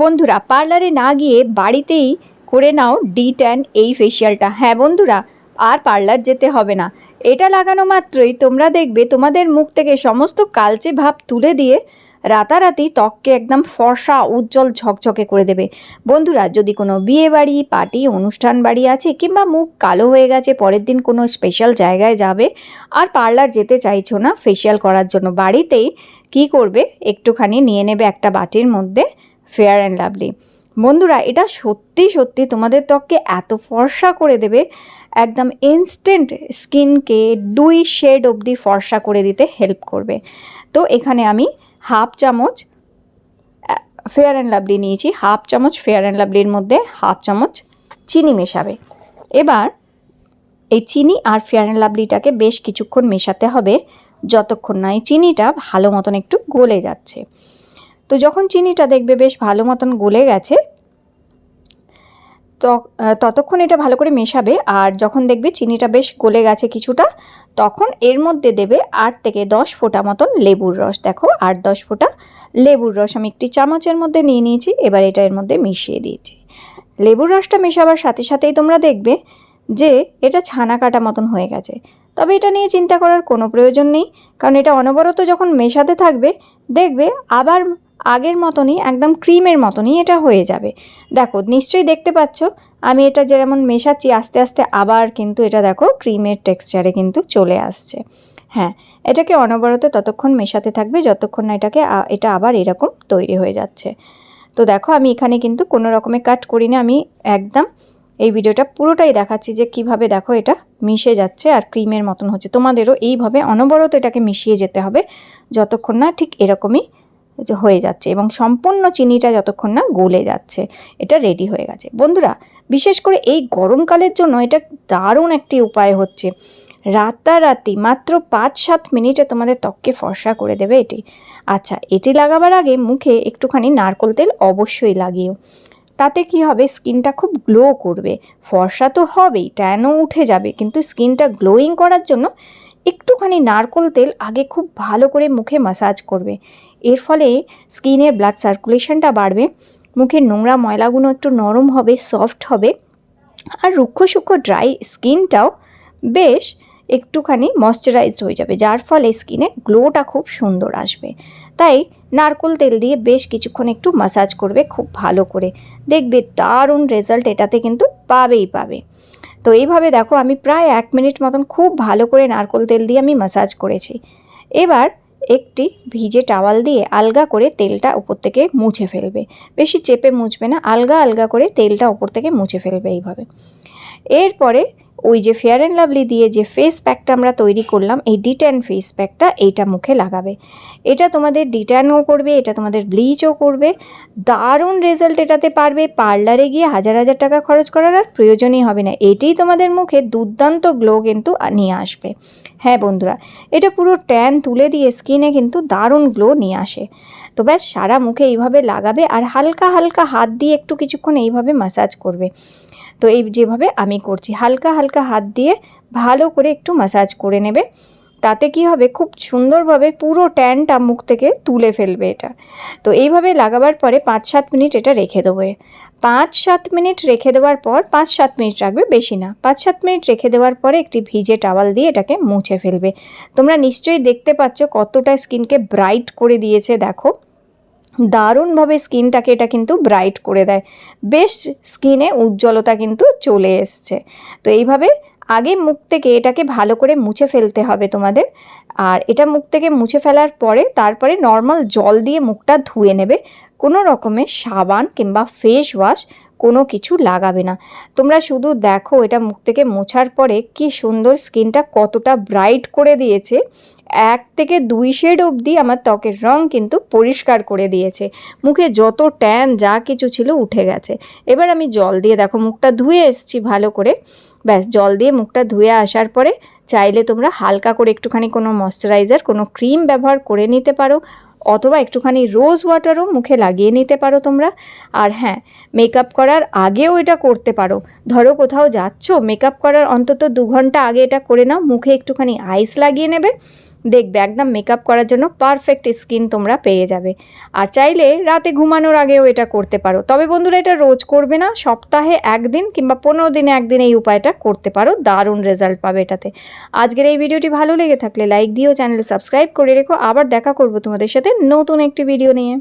বন্ধুরা, পার্লারে না গিয়ে বাড়িতেই করে নাও ডি ট্যান এই ফেসিয়ালটা হ্যাঁ বন্ধুরা, আর পার্লার যেতে হবে না। এটা লাগানো মাত্রই তোমরা দেখবে তোমাদের মুখ থেকে সমস্ত কালচে ভাব তুলে দিয়ে রাতারাতি ত্বককে একদম ফর্সা, উজ্জ্বল, ঝকঝকে করে দেবে। বন্ধুরা, যদি কোনো বিয়ে বাড়ি, পার্টি, অনুষ্ঠান বাড়ি আছে কিংবা মুখ কালো হয়ে গেছে, পরের দিন কোনো স্পেশাল জায়গায় যাবে আর পার্লার যেতে চাইছো না ফেশিয়াল করার জন্য, বাড়িতেই কি করবে? একটুখানি নিয়ে নেবে একটা বাটির মধ্যে ফেয়ার অ্যান্ড লাভলি বন্ধুরা, এটা সত্যি সত্যি তোমাদের ত্বককে এত ফর্সা করে দেবে, একদম ইনস্ট্যান্ট স্কিনকে দুই শেড অবধি ফর্সা করে দিতে হেল্প করবে। তো এখানে আমি হাফ চামচ ফেয়ার অ্যান্ড লাভলি নিয়েছি হাফ চামচ ফেয়ার অ্যান্ড লাভলির মধ্যে হাফ চামচ চিনি মেশাবে। এবার এই চিনি আর ফেয়ার অ্যান্ড লাভলিটাকে বেশ কিছুক্ষণ মেশাতে হবে, যতক্ষণ না এই চিনিটা ভালো মতন একটু গলে যাচ্ছে। তো যখন চিনিটা দেখবে বেশ ভালো মতন গলে গেছে ততক্ষণ এটা ভালো করে মেশাবে। আর যখন দেখবে চিনিটা বেশ গলে গেছে কিছুটা, তখন এর মধ্যে দেবে আট থেকে দশ ফোঁটা মতন লেবুর রস। দেখো, আট দশ ফোঁটা লেবুর রস। আমি একটি চামচের মধ্যে নিয়ে নিয়েছি, এবার এটা এর মধ্যে মিশিয়ে দিয়েছি। লেবুর রসটা মেশাবার সাথে সাথেই তোমরা দেখবে যে এটা ছানা কাটা মতন হয়ে গেছে। তবে এটা নিয়ে চিন্তা করার কোনো প্রয়োজন নেই, কারণ এটা অনবরত যখন মেশাতে থাকবে, দেখবে আবার আগের মতনই, একদম ক্রিমের মতনই এটা হয়ে যাবে। দেখো, নিশ্চয়ই দেখতে পাচ্ছ, আমি এটা যেমন মেশাচ্ছি, আস্তে আস্তে আবার কিন্তু এটা দেখো ক্রিমের টেক্সচারে কিন্তু চলে আসছে। হ্যাঁ এটাকে অনবরত ততক্ষণ মেশাতে থাকবে যতক্ষণ না এটাকে এটা আবার এরকম তৈরি হয়ে যাচ্ছে। তো দেখো, আমি এখানে কিন্তু কোনো রকমে কাট করি না আমি একদম এই ভিডিওটা পুরোটাই দেখাচ্ছি যে কীভাবে দেখো এটা মিশে যাচ্ছে আর ক্রিমের মতন হচ্ছে। তোমাদেরও এইভাবে অনবরত এটাকে মিশিয়ে যেতে হবে, যতক্ষণ না ঠিক এরকমই হয়ে যাচ্ছে এবং সম্পূর্ণ চিনিটা যতক্ষণ না গলে যাচ্ছে, এটা রেডি হয়ে গেছে। বন্ধুরা, বিশেষ করে এই গরমকালের জন্য এটা দারুণ একটি উপায় হচ্ছে। রাতারাতি মাত্র পাঁচ সাত মিনিটে তোমাদের ত্বককে ফর্সা করে দেবে এটি। আচ্ছা এটি লাগাবার আগে মুখে একটুখানি নারকোল তেল অবশ্যই লাগিও। তাতে কি হবে, স্কিনটা খুব গ্লো করবে। ফর্সা তো হবেই ট্যানও উঠে যাবে, কিন্তু স্কিনটা গ্লোয়িং করার জন্য একটুখানি নারকোল তেল আগে খুব ভালো করে মুখে মাসাজ করবে। এর ফলে স্কিনের ব্লাড সার্কুলেশনটা বাড়বে, মুখের নোংরা ময়লাগুলো একটু নরম হবে, সফট হবে, আর রুক্ষ সূক্ষ্ম ড্রাই স্কিনটাও বেশ একটুখানি ময়শ্চারাইজড হয়ে যাবে, যার ফলে স্কিনে গ্লোটা খুব সুন্দর আসবে। তাই নারকোল তেল দিয়ে বেশ কিছুক্ষণ একটু মাসাজ করবে খুব ভালো করে। দেখবে দারুণ রেজাল্ট এটাতে কিন্তু পাবেই পাবে। তো এইভাবে দেখো, আমি প্রায় এক মিনিট মতন খুব ভালো করে নারকোল তেল দিয়ে আমি মাসাজ করেছি। এবার একটি ভিজে টাওয়াল দিয়ে আলগা করে তেলটা উপর থেকে মুছে ফেলবে। বেশি চেপে মুছবে না, আলগা আলগা করে তেলটা উপর থেকে মুছে ফেলবে এইভাবে। এরপরে ওই যে ফেয়ার অ্যান্ড লাভলি দিয়ে যে ফেস প্যাকটা আমরা তৈরি করলাম, এই ডিট্যান ফেস প্যাকটা এইটা মুখে লাগাবে। এটা তোমাদের ডিট্যানও করবে, এটা তোমাদের ব্লিচও করবে। দারুণ রেজাল্ট এটাতে পারবে। পার্লারে গিয়ে হাজার হাজার টাকা খরচ করার আর প্রয়োজনই হবে না। এটাই তোমাদের মুখে দুর্দান্ত গ্লো কিন্তু নিয়ে আসবে। হ্যাঁ বন্ধুরা, এটা পুরো ট্যান তুলে দিয়ে স্কিনে কিন্তু দারুণ গ্লো নিয়ে আসে। তো ব্যাস, সারা মুখে এইভাবে লাগাবে আর হালকা হালকা হাত দিয়ে একটু কিছুক্ষণ এইভাবে মাসাজ করবে। তো এই যেভাবে আমি করছি, হালকা হালকা হাত দিয়ে ভালো করে একটু মাসাজ করে নেবে। তাতে কি হবে? খুব সুন্দরভাবে পুরো ট্যানটা মুখ থেকে তুলে ফেলবে এটা। তো এইভাবে লাগাবার পরে পাঁচ সাত মিনিট এটা রেখে দেবো পাঁচ সাত মিনিট রেখে দেওয়ার পর পাঁচ সাত মিনিট রাখবে বেশি না। পাঁচ সাত মিনিট রেখে দেওয়ার পরে একটি ভিজে টাওয়াল দিয়ে এটাকে মুছে ফেলবে। তোমরা নিশ্চয়ই দেখতে পাচ্ছ কতটা স্কিনকে ব্রাইট করে দিয়েছে, দেখো। দারুণভাবে স্কিনটাকে এটা কিন্তু ব্রাইট করে দেয়। বেশ স্কিনে উজ্জ্বলতা কিন্তু চলে এসছে। তো এইভাবে আগে মুখ থেকে এটাকে ভালো করে মুছে ফেলতে হবে তোমাদের। আর এটা মুখ থেকে মুছে ফেলার পরে তারপরে নর্মাল জল দিয়ে মুখটা ধুয়ে নেবে। কোনো রকমের সাবান কিংবা ফেস ওয়াশ কোনো কিছু লাগাবে না। তোমরা শুধু দেখো এটা মুখ থেকে মোছার পরে কি সুন্দর স্কিনটা কতটা ব্রাইট করে দিয়েছে। এক থেকে দুই শেড অবধি আমার ত্বকের রং কিন্তু পরিষ্কার করে দিয়েছে। মুখে যত ট্যান যা কিছু ছিল উঠে গেছে। এবার আমি জল দিয়ে দেখো মুখটা ধুয়ে এসেছি ভালো করে। ব্যাস, জল দিয়ে মুখটা ধুয়ে আসার পরে চাইলে তোমরা হালকা করে একটুখানি কোনো ময়শ্চারাইজার কোনো ক্রিম ব্যবহার করে নিতে পারো, অথবা একটুখানি রোজ ওয়াটারও মুখে লাগিয়ে নিতে পারো তোমরা। আর হ্যাঁ মেকআপ করার আগেও এটা করতে পারো। ধরো কোথাও যাচ্ছ মেকআপ করার অন্তত দু ঘণ্টা আগে এটা করে নাও, মুখে একটুখানি আইস লাগিয়ে নেবে। দেখবে, একদম মেকআপ করার জন্য পারফেক্ট স্কিন তোমরা পেয়ে যাবে। আর চাইলে রাতে ঘুমানোর আগেও এটা করতে পারো। তবে বন্ধুরা, এটা রোজ করবে না, সপ্তাহে একদিন কিংবা পনেরো দিনে একদিন এই উপায়টা করতে পারো, দারুণ রেজাল্ট পাবে এটাতে। আজকের এই ভিডিওটি ভালো লেগে থাকলে লাইক দিও চ্যানেল সাবস্ক্রাইব করে রেখো। আবার দেখা করব তোমাদের সাথে নতুন একটি ভিডিও নিয়ে।